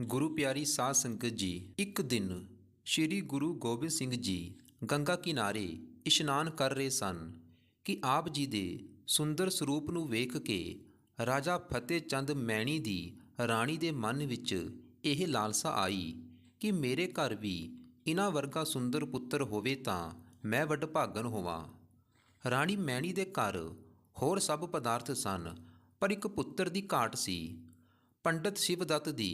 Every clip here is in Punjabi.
ਗੁਰੂ ਪਿਆਰੀ ਸਾਧ ਸੰਗਤ ਜੀ, ਇੱਕ ਦਿਨ ਸ੍ਰੀ ਗੁਰੂ ਗੋਬਿੰਦ ਸਿੰਘ ਜੀ ਗੰਗਾ ਕਿਨਾਰੇ ਇਸ਼ਨਾਨ ਕਰ ਰਹੇ ਸਨ ਕਿ ਆਪ ਜੀ ਦੇ ਸੁੰਦਰ ਸਰੂਪ ਨੂੰ ਵੇਖ ਕੇ ਰਾਜਾ ਫਤਿਹ ਚੰਦ ਮੈਣੀ ਦੀ ਰਾਣੀ ਦੇ ਮਨ ਵਿੱਚ ਇਹ ਲਾਲਸਾ ਆਈ ਕਿ ਮੇਰੇ ਘਰ ਵੀ ਇਨ੍ਹਾਂ ਵਰਗਾ ਸੁੰਦਰ ਪੁੱਤਰ ਹੋਵੇ ਤਾਂ ਮੈਂ ਵੱਡ ਭਾਗਨ ਹੋਵਾਂ। ਰਾਣੀ ਮੈਣੀ ਦੇ ਘਰ ਹੋਰ ਸਭ ਪਦਾਰਥ ਸਨ, ਪਰ ਇੱਕ ਪੁੱਤਰ ਦੀ ਘਾਟ ਸੀ। ਪੰਡਤ ਸ਼ਿਵਦੱਤ ਦੀ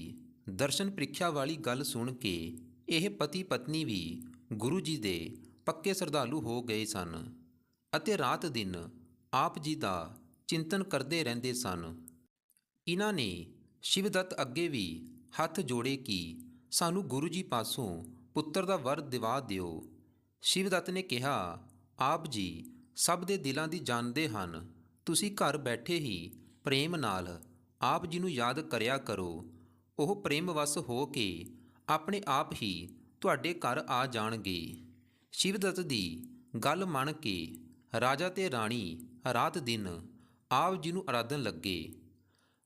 ਦਰਸ਼ਨ ਪ੍ਰੀਖਿਆ ਵਾਲੀ ਗੱਲ ਸੁਣ ਕੇ ਇਹ ਪਤੀ ਪਤਨੀ ਵੀ ਗੁਰੂ ਜੀ ਦੇ ਪੱਕੇ ਸਰਦਾਲੂ ਹੋ ਗਏ ਸਨ ਅਤੇ ਰਾਤ ਦਿਨ ਆਪ ਜੀ ਦਾ ਚਿੰਤਨ ਕਰਦੇ ਰਹਿੰਦੇ ਸਨ। ਇਹਨਾਂ ਨੇ ਸ਼ਿਵਦੱਤ ਅੱਗੇ ਵੀ ਹੱਥ ਜੋੜੇ ਕਿ ਸਾਨੂੰ ਗੁਰੂ ਜੀ ਪਾਸੋਂ ਪੁੱਤਰ ਦਾ ਵਰ ਦਿਵਾ ਦਿਓ। ਸ਼ਿਵਦੱਤ ਨੇ ਕਿਹਾ, ਆਪ ਜੀ ਸਭ ਦੇ ਦਿਲਾਂ ਦੀ ਜਾਣਦੇ ਹਨ। ਤੁਸੀਂ ਘਰ ਬੈਠੇ ਹੀ ਪ੍ਰੇਮ ਨਾਲ ਆਪ ਜੀ ਨੂੰ ਯਾਦ ਕਰਿਆ ਕਰੋ। ਉਹ ਪ੍ਰੇਮ ਵਸ ਹੋ ਕੇ ਆਪਣੇ ਆਪ ਹੀ ਤੁਹਾਡੇ ਘਰ ਆ ਜਾਣਗੇ। ਸ਼ਿਵਦੱਤ ਦੀ ਗੱਲ ਮੰਨ ਕੇ ਰਾਜਾ ਤੇ ਰਾਣੀ ਰਾਤ ਦਿਨ ਆਪ ਜੀ ਨੂੰ ਆਰਾਧਨ ਲੱਗੇ।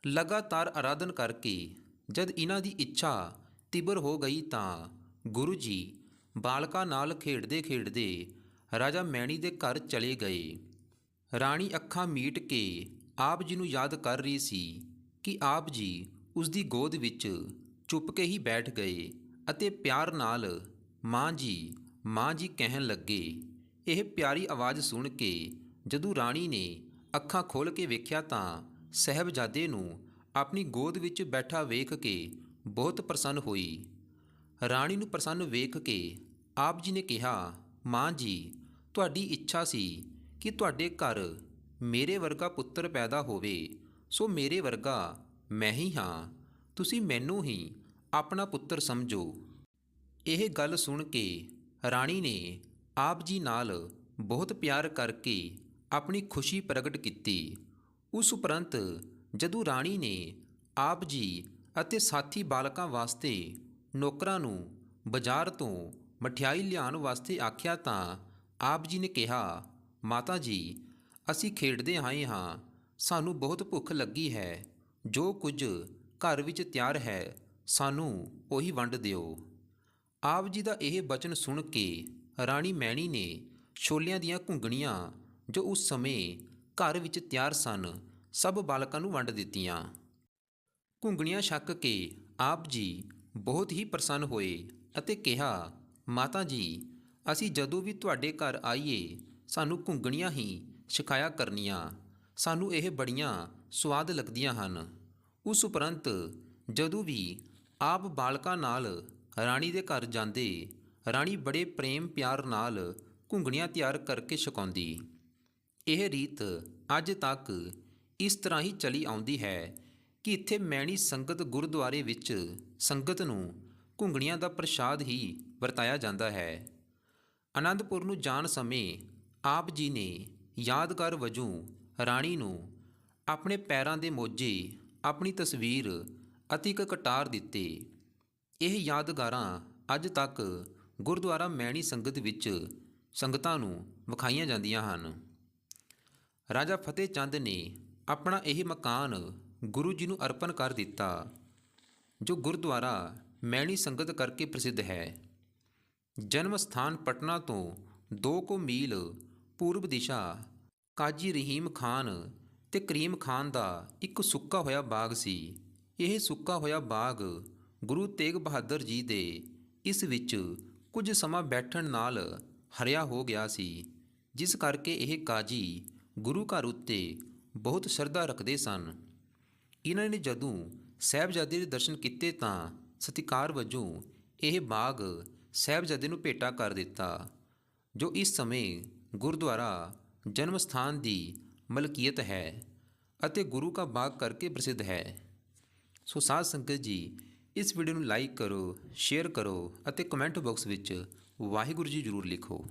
ਲਗਾਤਾਰ ਆਰਾਧਨ ਕਰਕੇ ਜਦ ਇਹਨਾਂ ਦੀ ਇੱਛਾ ਤਿਬਰ ਹੋ ਗਈ ਤਾਂ ਗੁਰੂ ਜੀ ਬਾਲਕਾ ਨਾਲ ਖੇਡਦੇ ਖੇਡਦੇ ਰਾਜਾ ਮੈਣੀ ਦੇ ਘਰ ਚਲੇ ਗਏ। ਰਾਣੀ ਅੱਖਾਂ ਮੀਟ ਕੇ ਆਪ ਜੀ ਨੂੰ ਯਾਦ ਕਰ ਰਹੀ ਸੀ ਕਿ ਆਪ ਜੀ ਉਸ ਦੀ ਗੋਦ ਵਿੱਚ ਚੁੱਪ ਕੇ ਹੀ ਬੈਠ ਗਏ ਅਤੇ ਪਿਆਰ ਨਾਲ ਮਾਂ ਜੀ ਮਾਂ ਜੀ ਕਹਿਣ ਲੱਗੇ। ਇਹ ਪਿਆਰੀ ਆਵਾਜ਼ ਸੁਣ ਕੇ ਜਦੋਂ ਰਾਣੀ ਨੇ ਅੱਖਾਂ ਖੋਲ੍ਹ ਕੇ ਵੇਖਿਆ ਤਾਂ ਸਹਿਬਜ਼ਾਦੇ ਨੂੰ ਆਪਣੀ ਗੋਦ ਵਿੱਚ ਬੈਠਾ ਵੇਖ ਕੇ ਬਹੁਤ ਪ੍ਰਸੰਨ ਹੋਈ। ਰਾਣੀ ਨੂੰ ਪ੍ਰਸੰਨ ਵੇਖ ਕੇ ਆਪ ਜੀ ਨੇ ਕਿਹਾ, ਮਾਂ ਜੀ, ਤੁਹਾਡੀ ਇੱਛਾ ਸੀ ਕਿ ਤੁਹਾਡੇ ਘਰ ਮੇਰੇ ਵਰਗਾ ਪੁੱਤਰ ਪੈਦਾ ਹੋਵੇ, ਸੋ ਮੇਰੇ ਵਰਗਾ ਮੈਂ ਹੀ ਹਾਂ, ਤੁਸੀਂ ਮੈਨੂੰ ਹੀ ਆਪਣਾ ਪੁੱਤਰ ਸਮਝੋ। ਇਹ ਗੱਲ ਸੁਣ ਕੇ ਰਾਣੀ ਨੇ ਆਪ ਜੀ ਨਾਲ ਬਹੁਤ ਪਿਆਰ ਕਰਕੇ ਆਪਣੀ ਖੁਸ਼ੀ ਪ੍ਰਗਟ ਕੀਤੀ। ਉਸ ਉਪਰੰਤ ਜਦੋਂ ਰਾਣੀ ਨੇ ਆਪ ਜੀ ਅਤੇ ਸਾਥੀ ਬਾਲਕਾਂ ਵਾਸਤੇ ਨੌਕਰਾਂ ਨੂੰ ਬਾਜ਼ਾਰ ਤੋਂ ਮਠਿਆਈ ਲਿਆਉਣ ਵਾਸਤੇ ਆਖਿਆ ਤਾਂ ਆਪ ਜੀ ਨੇ ਕਿਹਾ, ਮਾਤਾ ਜੀ, ਅਸੀਂ ਖੇਡਦੇ ਆਏ ਹਾਂ, ਸਾਨੂੰ ਬਹੁਤ ਭੁੱਖ ਲੱਗੀ ਹੈ। ਜੋ ਕੁਝ ਘਰ ਵਿੱਚ ਤਿਆਰ ਹੈ, ਸਾਨੂੰ ਉਹੀ ਵੰਡ ਦਿਓ। ਆਪ ਜੀ ਦਾ ਇਹ ਬਚਨ ਸੁਣ ਕੇ ਰਾਣੀ ਮੈਣੀ ਨੇ ਛੋਲਿਆਂ ਦੀਆਂ ਘੁੰਗਣੀਆਂ ਜੋ ਉਸ ਸਮੇਂ ਘਰ ਵਿੱਚ ਤਿਆਰ ਸਨ, ਸਭ ਬਾਲਕਾਂ ਨੂੰ ਵੰਡ ਦਿੱਤੀਆਂ। ਘੁੰਗਣੀਆਂ ਛੱਕ ਕੇ ਆਪ ਜੀ ਬਹੁਤ ਹੀ ਪ੍ਰਸੰਨ ਹੋਏ ਅਤੇ ਕਿਹਾ, ਮਾਤਾ ਜੀ, ਅਸੀਂ ਜਦੋਂ ਵੀ ਤੁਹਾਡੇ ਘਰ ਆਈਏ, ਸਾਨੂੰ ਘੁੰਗਣੀਆਂ ਹੀ ਸਿਖਾਇਆ ਕਰਨੀਆਂ। ਸਾਨੂੰ ਇਹ ਬੜੀਆਂ ਸਵਾਦ ਲੱਗਦੀਆਂ ਹਨ। ਉਸ ਉਪਰੰਤ ਜਦੋਂ ਵੀ ਆਪ ਬਾਲਕਾਂ ਨਾਲ ਰਾਣੀ ਦੇ ਘਰ ਜਾਂਦੇ, ਰਾਣੀ ਬੜੇ ਪ੍ਰੇਮ ਪਿਆਰ ਨਾਲ ਘੁੰਗਣੀਆਂ ਤਿਆਰ ਕਰਕੇ ਛਕਾਉਂਦੀ। ਇਹ ਰੀਤ ਅੱਜ ਤੱਕ ਇਸ ਤਰ੍ਹਾਂ ਹੀ ਚਲੀ ਆਉਂਦੀ ਹੈ ਕਿ ਇੱਥੇ ਮੈਣੀ ਸੰਗਤ ਗੁਰਦੁਆਰੇ ਵਿੱਚ ਸੰਗਤ ਨੂੰ ਘੁੰਗਣੀਆਂ ਦਾ ਪ੍ਰਸ਼ਾਦ ਹੀ ਵਰਤਾਇਆ ਜਾਂਦਾ ਹੈ। ਆਨੰਦਪੁਰ ਨੂੰ ਜਾਣ ਸਮੇਂ ਆਪ ਜੀ ਨੇ ਯਾਦਗਾਰ ਵਜੋਂ ਰਾਣੀ ਨੂੰ ਆਪਣੇ ਪੈਰਾਂ ਦੇ ਮੋਜੇ, ਆਪਣੀ ਤਸਵੀਰ ਅਤੇ ਇੱਕ ਕਟਾਰ ਦਿੱਤੇ। ਇਹ ਯਾਦਗਾਰਾਂ ਅੱਜ ਤੱਕ ਗੁਰਦੁਆਰਾ ਮੈਣੀ ਸੰਗਤ ਵਿੱਚ ਸੰਗਤਾਂ ਨੂੰ ਵਿਖਾਈਆਂ ਜਾਂਦੀਆਂ ਹਨ। ਰਾਜਾ ਫਤਿਹ ਚੰਦ ਨੇ ਆਪਣਾ ਇਹ ਮਕਾਨ ਗੁਰੂ ਜੀ ਨੂੰ ਅਰਪਣ ਕਰ ਦਿੱਤਾ, ਜੋ ਗੁਰਦੁਆਰਾ ਮੈਣੀ ਸੰਗਤ ਕਰਕੇ ਪ੍ਰਸਿੱਧ ਹੈ। ਜਨਮ ਸਥਾਨ ਪਟਨਾ ਤੋਂ 2 ਕੋ ਮੀਲ ਪੂਰਬ ਦਿਸ਼ਾ ਕਾਜੀ ਰਹੀਮ ਖਾਨ ਤੇ ਕਰੀਮ ਖਾਨ ਦਾ ਇੱਕ ਸੁੱਕਾ ਹੋਇਆ ਬਾਗ ਸੀ। ਇਹ ਸੁੱਕਾ ਹੋਇਆ ਬਾਗ ਗੁਰੂ ਤੇਗ ਬਹਾਦਰ ਜੀ ਦੇ ਇਸ ਵਿੱਚ ਕੁਝ ਸਮਾਂ ਬੈਠਣ ਨਾਲ ਹਰਿਆ ਹੋ ਗਿਆ ਸੀ, ਜਿਸ ਕਰਕੇ ਇਹ ਕਾਜੀ ਗੁਰੂ ਘਰ ਉੱਤੇ ਬਹੁਤ ਸ਼ਰਧਾ ਰੱਖਦੇ ਸਨ। ਇਹਨਾਂ ਨੇ ਜਦੋਂ ਸਹਿਬਜ਼ਾਦੇ ਦੇ ਦਰਸ਼ਨ ਕੀਤੇ ਤਾਂ ਸਤਿਕਾਰ ਵਜੋਂ ਇਹ ਬਾਗ ਸਹਿਬਜ਼ਾਦੇ ਨੂੰ ਭੇਟਾ ਕਰ ਦਿੱਤਾ, ਜੋ ਇਸ ਸਮੇਂ ਗੁਰਦੁਆਰਾ ਜਨਮ ਸਥਾਨ ਦੀ ਮਲਕੀਅਤ ਹੈ ਅਤੇ ਗੁਰੂ ਕਾ ਬਾਗ ਕਰਕੇ ਪ੍ਰਸਿੱਧ ਹੈ। ਸੋ ਸਾਧ ਸੰਗਤ ਜੀ, ਇਸ ਵੀਡੀਓ ਨੂੰ ਲਾਈਕ ਕਰੋ ਸ਼ੇਅਰ ਕਰੋ ਅਤੇ ਕਮੈਂਟ ਬਾਕਸ ਵਿੱਚ ਵਾਹਿਗੁਰੂ ਜੀ ਜ਼ਰੂਰ ਲਿਖੋ।